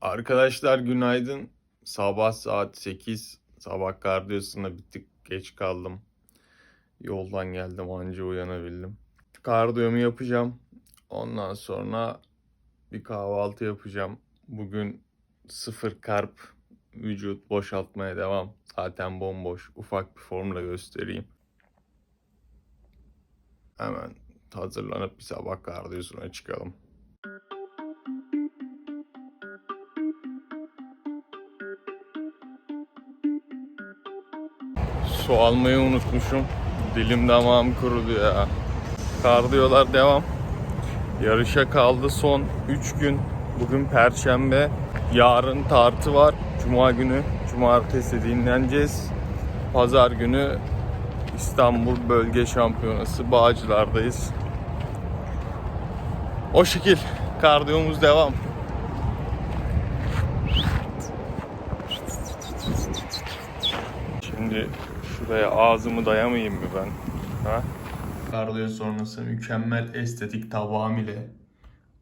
Arkadaşlar günaydın. Sabah saat 8. Sabah kardiyosuna bir tık geç kaldım. Yoldan geldim anca uyanabildim. Kardiyomu yapacağım. Ondan sonra bir kahvaltı yapacağım. Bugün sıfır karp vücut boşaltmaya devam. Zaten bomboş. Ufak bir formla göstereyim. Hemen hazırlanıp bir sabah kardiyosuna çıkalım. Su almayı unutmuşum. Dilim damağım kurudu ya. Kardiyolar devam. Yarışa kaldı son 3 gün. Bugün perşembe. Yarın tartı var. Cuma günü. Cumartesi dinleneceğiz. Pazar günü İstanbul Bölge Şampiyonası Bağcılar'dayız. O şekil. Kardiyomuz devam. Şimdi şuraya ağzımı dayamayayım mı ben? Ha? Kardiyo sonrası mükemmel estetik tabağım ile.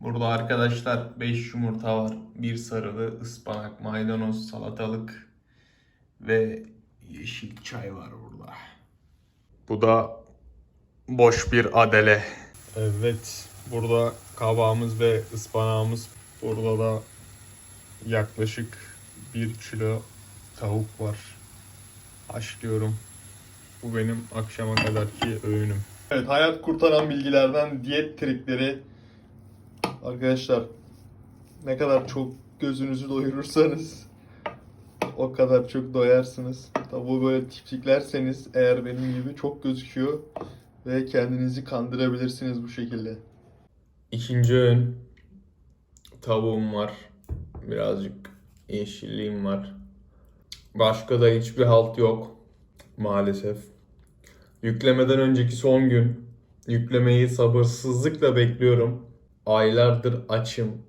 Burada arkadaşlar 5 yumurta var. Bir sarılı ıspanak, maydanoz, salatalık ve yeşil çay var burada. Bu da boş bir adele. Evet, burada kabağımız ve ıspanağımız. Burada da yaklaşık 1 kilo tavuk var. Haşlıyorum. Bu benim akşama kadarki öğünüm. Evet, hayat kurtaran bilgilerden diyet trikleri. Arkadaşlar ne kadar çok gözünüzü doyurursanız o kadar çok doyarsınız. Tabi böyle tipsiklerseniz eğer benim gibi çok gözüküyor ve kendinizi kandırabilirsiniz bu şekilde. İkinci öğün tavuğum var. Birazcık yeşilliğim var. Başka da hiçbir halt yok maalesef. Yüklemeden önceki son gün. Yüklemeyi sabırsızlıkla bekliyorum. Aylardır açım.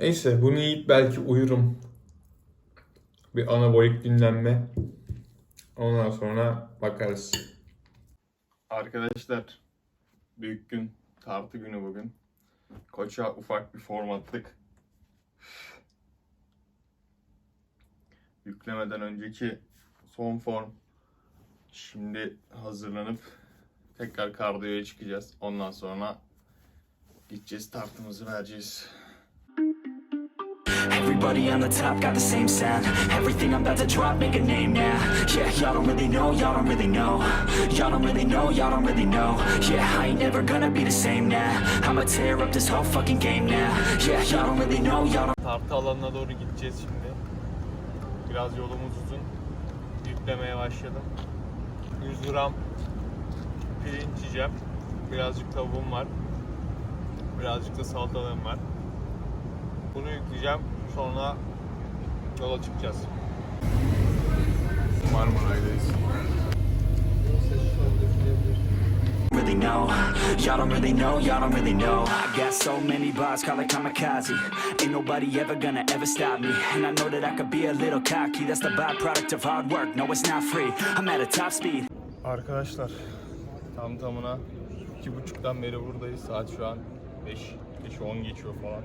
Neyse bunu yiyip belki uyurum. Bir anabolik dinlenme. Ondan sonra bakarız. Arkadaşlar büyük gün tartı günü bugün. Koça ufak bir form attık. Yüklemeden önceki son form. Şimdi hazırlanıp tekrar kardiyoya çıkacağız. Ondan sonra gideceğiz tartımızı vereceğiz. Everybody on the top got the same sound Everything I'm about to drop, make a name now Yeah, y'all don't really know, y'all don't really know Y'all don't really know, y'all don't really know Yeah, I ain't never gonna be the same now I'ma tear up this whole fucking game now Yeah, y'all don't really know, y'all don't Tartı alanına doğru gideceğiz şimdi. Biraz yolumuz uzun. Yüklemeye başladım. 100 gram pirinç yiyeceğim. Birazcık tavuğum var. Birazcık da salatalığım var. Bunu yükleyeceğim. Sonra yola çıkacağız. Marmaray'dayız. really know Y'all don't really know, y'all don't really know I got so many bars, call it kamikaze Ain't nobody ever gonna ever stop me And I know that I could be a little cocky That's the byproduct of hard work, no it's not free I'm at a top speed Arkadaşlar tam tamına iki buçuktan beri buradayız. Saat şu an 5, 5 10 geçiyor falan.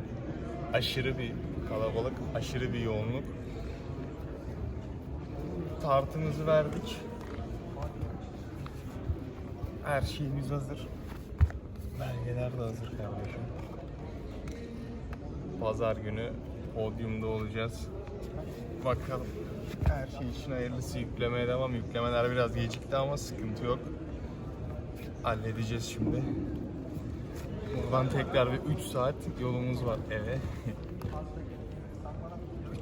Aşırı bir kalabalık, aşırı bir yoğunluk. Tartımızı verdik. Her şeyimiz hazır. Belgeler de hazır kardeşim. Pazar günü podyumda olacağız. Bakalım. Her şey için hayırlısı yüklemeye devam. Yüklemeler biraz gecikti ama sıkıntı yok. Halledeceğiz şimdi. Buradan tekrar bir 3 saat yolumuz var eve.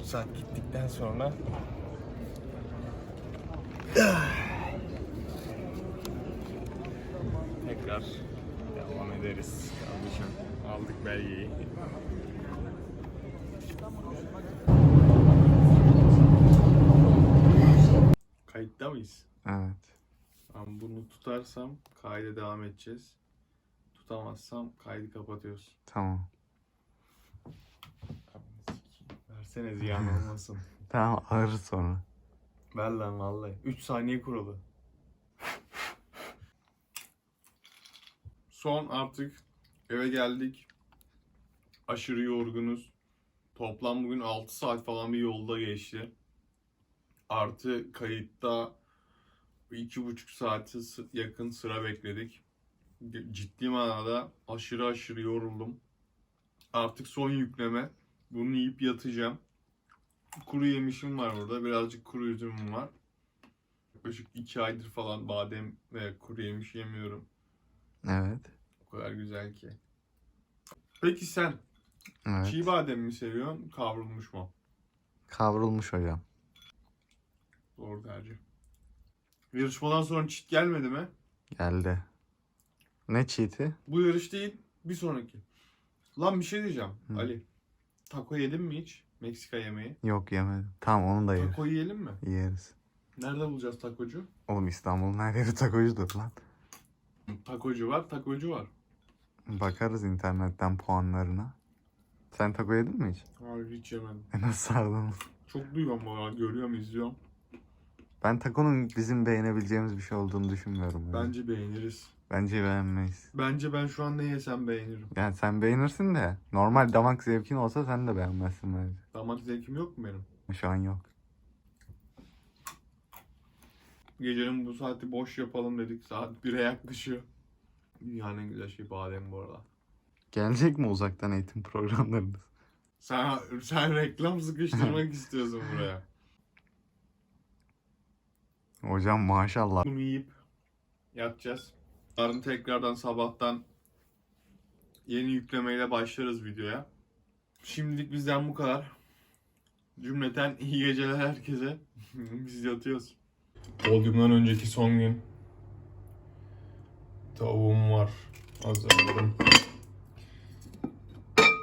3 saat gittikten sonra tekrar devam ederiz. Aldık belgeyi. Kayıtta mıyız? Evet. Ben bunu tutarsam kayda devam edeceğiz. Tutamazsam kaydı kapatıyoruz. Tamam. Versene ziyan olmasın. Tamam alırız sonra. Ver lan vallahi. 3 saniye kuralı. Son artık eve geldik. Aşırı yorgunuz. Toplam bugün 6 saat falan bir yolda geçti. Artı kayıtta 2,5 saate sı- yakın sıra bekledik. Ciddi manada aşırı aşırı yoruldum. Artık son yükleme. Bunu yiyip yatacağım. Kuru yemişim var burada. Birazcık kuru üzümüm var. Yaklaşık 2 aydır falan badem ve kuru yemiş yemiyorum. Evet. O kadar güzel ki. Peki sen Evet. çiğ badem mi seviyorsun, kavrulmuş mu? Kavrulmuş hocam. Doğru tercih. Yarışmadan sonra çit gelmedi mi? Geldi. Ne cheat'i? Bu yarış değil, bir sonraki. Lan bir şey diyeceğim Hı. Ali. Taco yedin mi hiç? Meksika yemeği. Yok yemedim. Tamam onu da yeriz. Taco yiyelim mi? Yeriz. Nerede bulacağız takocu? Oğlum İstanbul'un her yeri takocudur lan. Takocu var, takocu var. Bakarız internetten puanlarına. Sen taco yedin mi hiç? Abi hiç yemedim. E nasıl sardın? Çok duyuyorum arada, görüyorum, izliyorum. Ben takonun bizim beğenebileceğimiz bir şey olduğunu düşünmüyorum. yani. Bence beğeniriz. Bence beğenmeyiz. Bence ben şu an ne yesem beğenirim. Yani sen beğenirsin de normal damak zevkin olsa sen de beğenmezsin bence. Damak zevkim yok mu benim? Şu an yok. Gecenin bu saati boş yapalım dedik. Saat 1'e yaklaşıyor. Dünyanın en güzel şeyi badem bu arada. Gelecek mi uzaktan eğitim programlarınız? Sen, sen reklam sıkıştırmak istiyorsun buraya. Hocam maşallah. Bunu yiyip yatacağız. Yarın tekrardan sabahtan yeni yüklemeyle başlarız videoya. Şimdilik bizden bu kadar. Cümleten iyi geceler herkese. Biz yatıyoruz. Podyumdan önceki son gün. Tavuğum var. Hazırladım.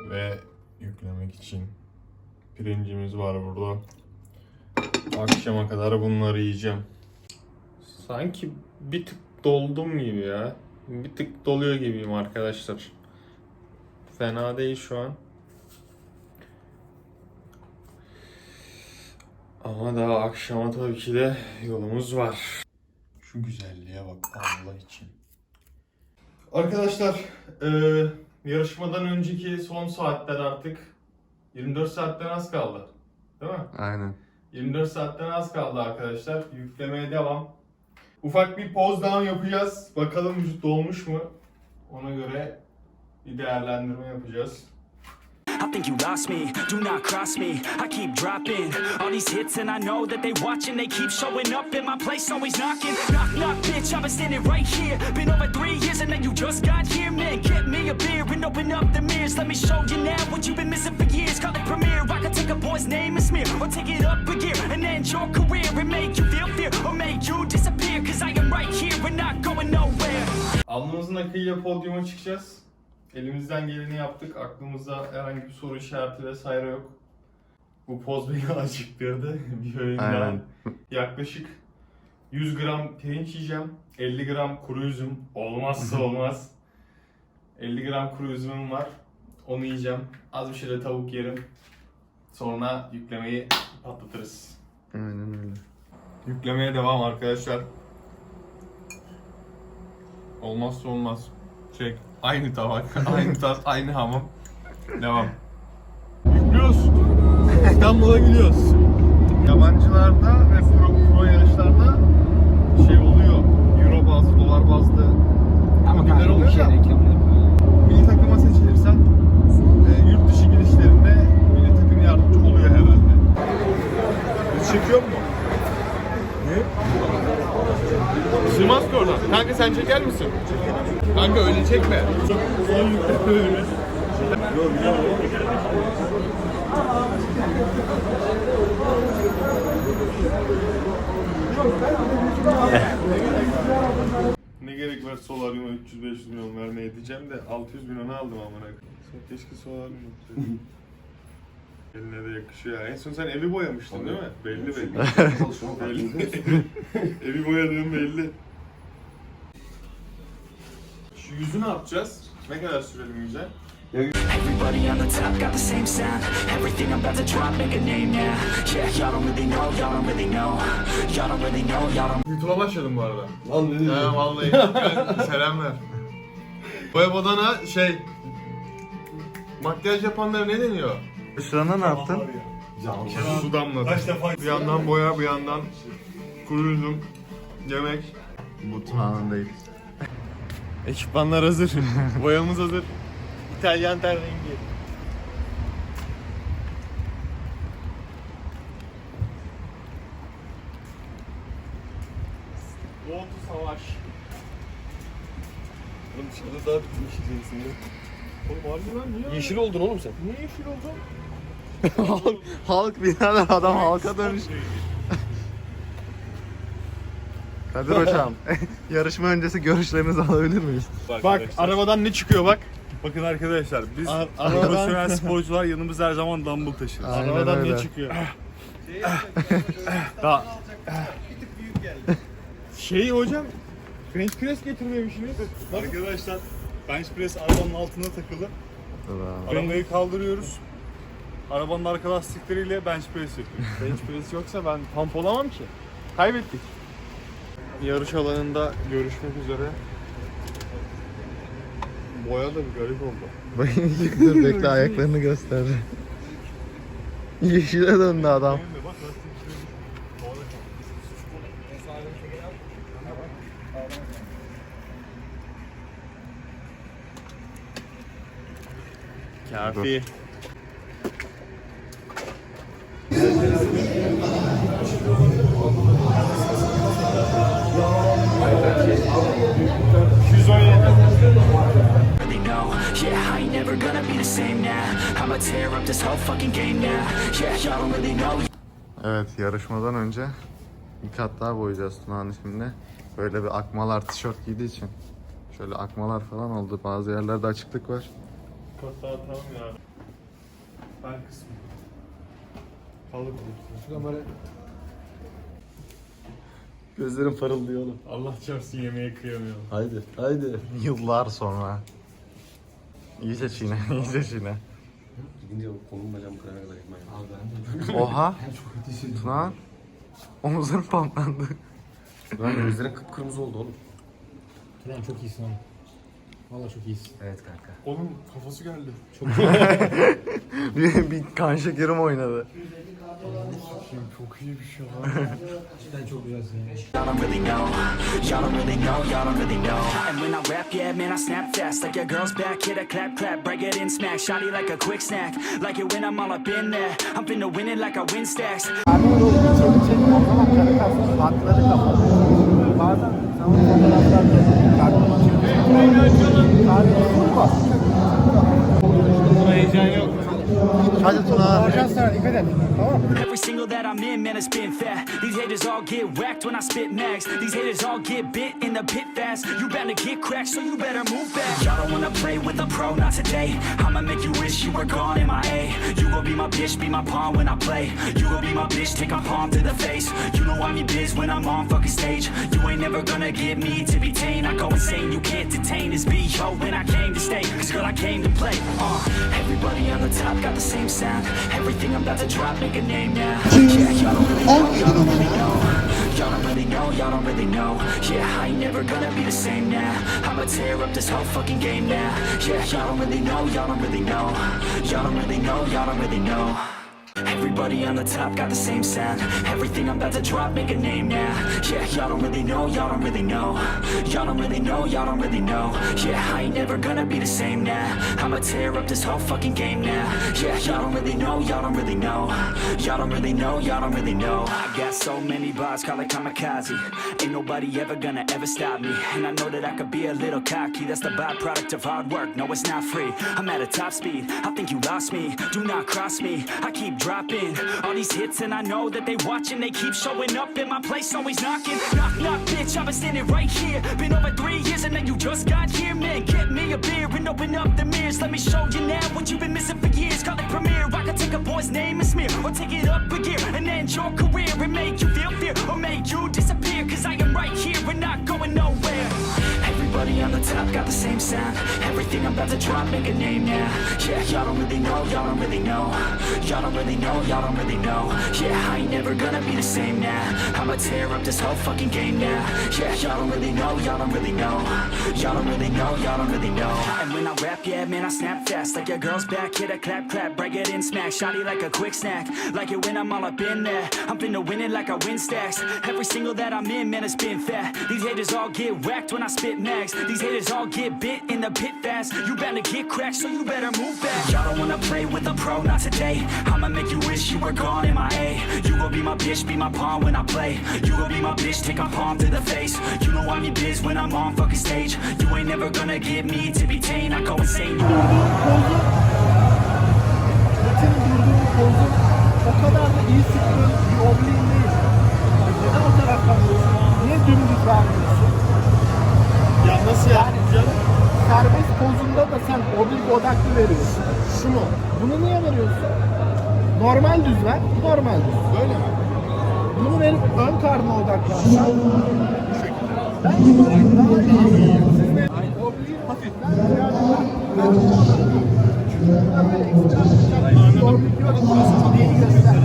Ve yüklemek için pirincimiz var burada. Akşama kadar bunları yiyeceğim. Sanki bir tık doldum gibi ya. Bir tık doluyor gibiyim arkadaşlar. Fena değil şu an. Ama daha akşama tabii ki de yolumuz var. Şu güzelliğe bak Allah için. Arkadaşlar eee, yarışmadan önceki son saatler artık 24 saatten az kaldı. Değil mi? Aynen. 24 saatten az kaldı arkadaşlar. Yüklemeye devam. Ufak bir poz down yapacağız. Bakalım vücut dolmuş mu? Ona göre bir değerlendirme yapacağız. I think you lost me, do not cross me I keep dropping all these hits and I know that they watching They keep showing up in my place, always knocking Knock, knock, bitch, I've been standing right here Been over three years and now you just got a beer and open up the mirrors Let me show you now what you've been missing for years Call it premiere, I could take a boy's name and smear Or take it up a gear and end your career And make you feel fear or make you disappear Cause I am right here, we're not going nowhere Alnımızın akıyla podyuma çıkacağız. Elimizden geleni yaptık. Aklımızda herhangi bir soru işareti vesaire yok. Bu poz beni acıktırdı. bir öğün daha. Aynen. Yaklaşık 100 gram pirinç yiyeceğim. 50 gram kuru üzüm. Olmazsa olmaz. 50 gram kuru üzümüm var. Onu yiyeceğim. Az bir şey de tavuk yerim. Sonra yüklemeyi patlatırız. Aynen öyle. Yüklemeye devam arkadaşlar. Olmazsa olmaz. Çek. Aynı tabak, aynı tas, aynı hamam. Devam. Yüklüyoruz. İstanbul'a gidiyoruz. Yabancılarda ve pro, pro yarışlarda şey oluyor. Euro bazlı, dolar bazlı ödüller oluyor da milli çekiyor mu? Ne? Sığmaz ki oradan. Kanka sen çeker misin? Kanka öyle çekme. Son yükle öyle. ne gerek var solaryuma 300-500 milyon vermeye diyeceğim de 600 milyonu aldım amına keşke solaryum olsaydı. Eline de yakışıyor ya. En son sen evi boyamıştın değil mi? Belli belli. belli. evi boyadığın belli. Şu yüzü ne yapacağız? Ne kadar sürelim yüze? Everybody on the top got the same sound Everything I'm about to drop make a name now Yeah, y'all don't really know, y'all don't really know Y'all don't really know, y'all don't YouTube'a başladım bu arada. Lan ne He vallahi. Selam ver. Boya badana şey... Makyaj yapanlara ne deniyor? Şurana ne yaptın? Su damladı. Bir yandan boya bir yandan kuru üzüm, yemek. Bu Tuna'nın Ekipmanlar hazır. Boyamız hazır. İtalyan ten rengi. Oldu savaş. Oğlum dışarıda daha bitmiş cinsinden. Oğlum harbi lan niye? Yeşil oldun oğlum sen. Niye yeşil oldu? Halk, halk birader adam halka dönüş. Kadir hocam, yarışma öncesi görüşlerinizi alabilir miyiz? Bak arabadan ne çıkıyor bak. Bakın arkadaşlar biz Ar- profesyonel sporcular yanımızda her zaman dumbbell taşırız. Aynen arabadan öyle. ne çıkıyor? Daha. Şey hocam French press getirmemişsiniz. Arkadaşlar bench press arabanın altına takılı. Arabayı kaldırıyoruz. Arabanın arka lastikleriyle bench press yapıyoruz. Bench press yoksa ben pump olamam ki. Kaybettik. Yarış alanında görüşmek üzere. Boya da bir garip oldu. Bakın dur bekle ayaklarını göster. Yeşile döndü adam. Kafi. Same now I'ma tear up this whole fucking game now Yeah, y'all don't really know Evet yarışmadan önce bir kat daha boyayacağız Tuna'nın şimdi. Böyle bir akmalar tişört giydiği için. Şöyle akmalar falan oldu. Bazı yerlerde açıklık var. Kotlar tamam ya. Ben kısmı. Kalıp Gözlerim parıldıyor oğlum. Allah çarpsın yemeğe kıyamıyorum. Haydi, haydi. Yıllar sonra. İyice çiğne, iyice çiğne. Gidince kolum bacağım kırana kadar ekmeğim. Oha. Tuna. Omuzların pamplandı. Lan gözlerin kıpkırmızı oldu oğlum. Turan çok iyisin oğlum. Valla çok iyisin. Evet kanka. Oğlum kafası geldi. bir, bir kan şekerim oynadı. Çok iyi bir şey Cidden çok güzelsin ya. Y'all don't really know Y'all don't really know, y'all don't really know And when I rap, yeah, man, I snap fast Like your girl's back, hit a clap, clap Break it in, smack, shotty like a quick snack. Like it when I'm all up in there. I'm finna win it like I win stacks Heyecan yok. Hadi Tuna. Every single that I'm in, man, it's been fat. These haters all get whacked when I spit max. These haters all get bit in the pit fast. You better get cracked, so you better move back. Y'all don't wanna play with a pro, not today. I'ma make you wish you were gone in my A. You gon' be my bitch, be my pawn when I play. You gon' be my bitch, take my palm to the face. You know I'm your biz when I'm on fucking stage. You ain't never gonna get me to be tame. I go insane, you can't detain this beat, yo, when I came to stay. Cause girl, I came to play. Uh, everybody on the top got the same sound. Everything I'm about to drop, make a name now. Yeah, y'all don't really know, oh. y'all don't really know. Y'all don't really know, y'all don't really know. Yeah, I ain't never gonna be the same now. I'ma tear up this whole fucking game now. Yeah, y'all don't really know, y'all don't really know. Y'all don't really know, y'all don't really know. Everybody on the top got the same sound. Everything I'm about to drop, make a name now. Yeah, y'all don't really know, y'all don't really know. Y'all don't really know, y'all don't really know. Yeah, I ain't never gonna be the same now. I'ma tear up this whole fucking game now. Yeah, y'all don't really know, y'all don't really know. Y'all don't really know, y'all don't really know. I got so many bars, call it kamikaze. Ain't nobody ever gonna ever stop me. And I know that I could be a little cocky. That's the byproduct of hard work, no it's not free. I'm at a top speed, I think you lost me. Do not cross me, I keep dropping. All these hits and I know that they watching. They keep showing up in my place always knocking. Knock, knock, bitch, I've been standing right here. Been over three years and now you just got here Man, get me a beer and open up the mirrors. Let me show you now what you've been missing for years. Call it premiere, I can take a boy's name and smear Or take it up a gear and end your career And make you feel fear or make you disappear on the top got the same sound. Everything I'm about to drop, make a name now Yeah, y'all don't really know, y'all don't really know. Y'all don't really know, y'all don't really know. Yeah, I ain't never gonna be the same now I'ma tear up this whole fucking game now Yeah, y'all don't really know, y'all don't really know. Y'all don't really know, y'all don't really know. And when I rap, yeah, man, I snap fast. Like your girl's back, hit a clap, clap Break it in, smack, shotty like a quick snack. Like it when I'm all up in there. I'm finna win it like I win stacks. Every single that I'm in, man, it's been fat These haters all get whacked when I spit max These haters all get bit in the pit fast. You bound to get cracked, so you better move back Y'all don't wanna play with a pro, not today. I'ma make you wish you were gone in my A. You gon' be my bitch, be my pawn when I play. You gon' be my bitch, take my palm to the face. You know I'm your biz when I'm on fucking stage. You ain't never gonna get me to be tame I go insane. O kadar da iyi sıktığın bir. Neden o taraftan vuruyorsun? Niye dümdüz vermiyorsun? Nasıl Yani serbest pozunda da sen oblik odaklı veriyorsun. Şu mu? Bunu niye veriyorsun? Normal düz ver, normal düz. Böyle mi? Bunu verip ön karnına odaklansan bu şekilde. Ben daha iyi. Siz ne? Obliği hafif. Ben Oblik yok. Neyi göster?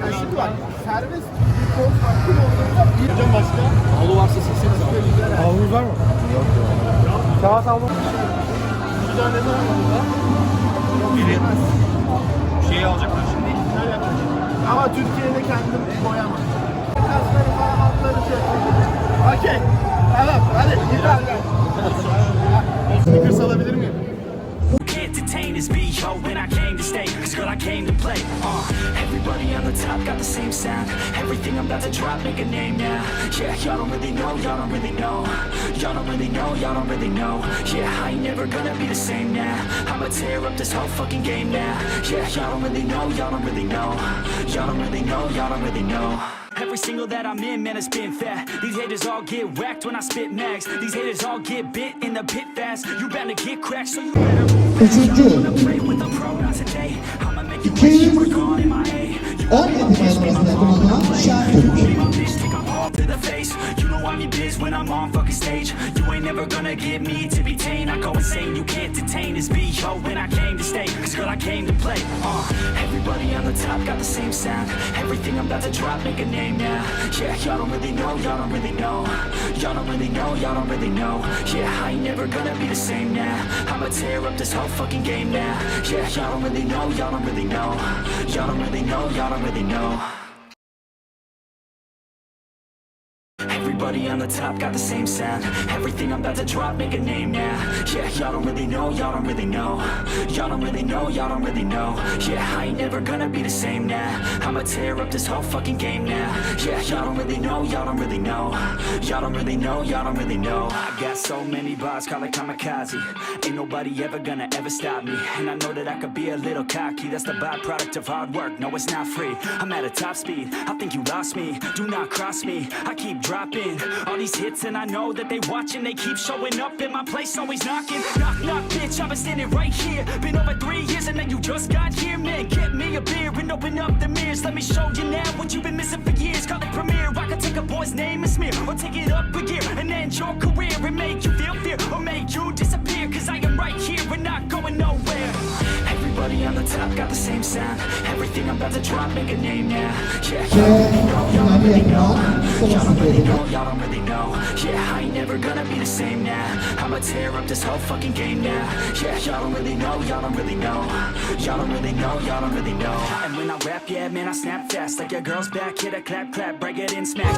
Yani şimdi bak, serbest poz bir... Hocam başka? Havlu varsa seçseniz abi. Havlunuz var mı? Yok yok. Kağıt havlu. Bir tane ne var burada? Biri. Şeyi alacaklar şimdi. Ama Türkiye'de kendim koyamam. Kasları falan altları şey. Okey. Tamam hadi gidelim. Snickers alabilir miyim? Can't detain this beat, yo, when I came to stay Cause girl, I came to play, uh Everybody on the top got the same sound. Everything I'm about to drop, make a name now. Yeah, y'all don't really know, y'all don't really know. Y'all don't really know, y'all don't really know. Yeah, I ain't never gonna be the same now. I'ma tear up this whole fucking game now. Yeah, y'all don't really know, y'all don't really know. Y'all don't really know, y'all don't really know. Every single that I'm in, man, it's been fat These haters all get whacked when I spit max These haters all get bit in the pit fast. You bound to get cracked, so you better move. Back. Üçüncü. Play with the pro, not today. I'ma make you wish you were gone in my A You 17 numarasında bulunan Şentürk. Biz when I'm on fucking stage. You ain't never gonna get me to be tame. I go insane, you can't detain. This beat, yo When I came to stay, cause girl I came to play. Uh, Everybody on the top got the same sound. Everything I'm about to drop, make a name now. Yeah, y'all don't really know, y'all don't really know. Y'all don't really know, y'all don't really know. Yeah, I ain't never gonna be the same now. I'ma tear up this whole fucking game now. Yeah, y'all don't really know, y'all don't really know. Y'all don't really know, y'all don't really know Everybody on the top got the same sound. Everything I'm about to drop, make a name now. Yeah, y'all don't really know, y'all don't really know. Y'all don't really know, y'all don't really know. Yeah, I ain't never gonna be the same now. I'ma tear up this whole fucking game now. Yeah, y'all don't really know, y'all don't really know. Y'all don't really know, y'all don't really know. I got so many bars, call it kamikaze. Ain't nobody ever gonna ever stop me. And I know that I could be a little cocky. That's the byproduct of hard work, no it's not free. I'm at a top speed, I think you lost me. Do not cross me, I keep dropping All these hits and I know that they watching. They keep showing up in my place, always knocking. Knock, knock, bitch, I've been standing right here. Been over three years and now you just got here Man, get me a beer and open up the mirrors. Let me show you now what you've been missing for years. Call it premiere, I can take a boy's name and smear Or take it up a gear and end your career And make you feel fear or make you disappear. Cause I am right here and not going nowhere. Everybody on the top got the same sound. Everything I'm about to drop, make a name now. Yeah, y'all don't really know, y'all really know. Y'all really know, don't really know Yeah, I ain't never gonna be the same now I'ma tear up this whole fucking game now Yeah, y'all don't really know, y'all don't really know Y'all don't really know, y'all don't really know And when I rap, yeah, man, I snap fast Like your girl's back, hit a clap, clap, break it in, smack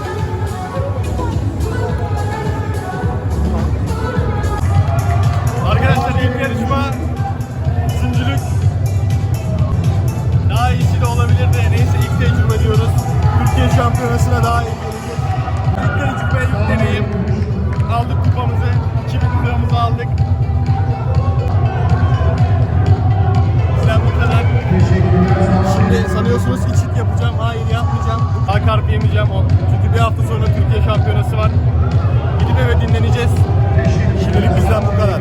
Arkadaşlar ilk yarışma üçüncülük. Daha iyisi de olabilirdi. Neyse ilk tecrübe diyoruz. Türkiye şampiyonasına daha. İlk deneyim. Aldık kupamızı. 2000 liramızı aldık. Bizden bu kadar. Şimdi sanıyorsunuz ki çit yapacağım. Hayır yapmayacağım. Daha karp yemeyeceğim. O- Çünkü bir hafta sonra Türkiye şampiyonası var. Gidip eve dinleneceğiz. Şimdilik bizden bu kadar.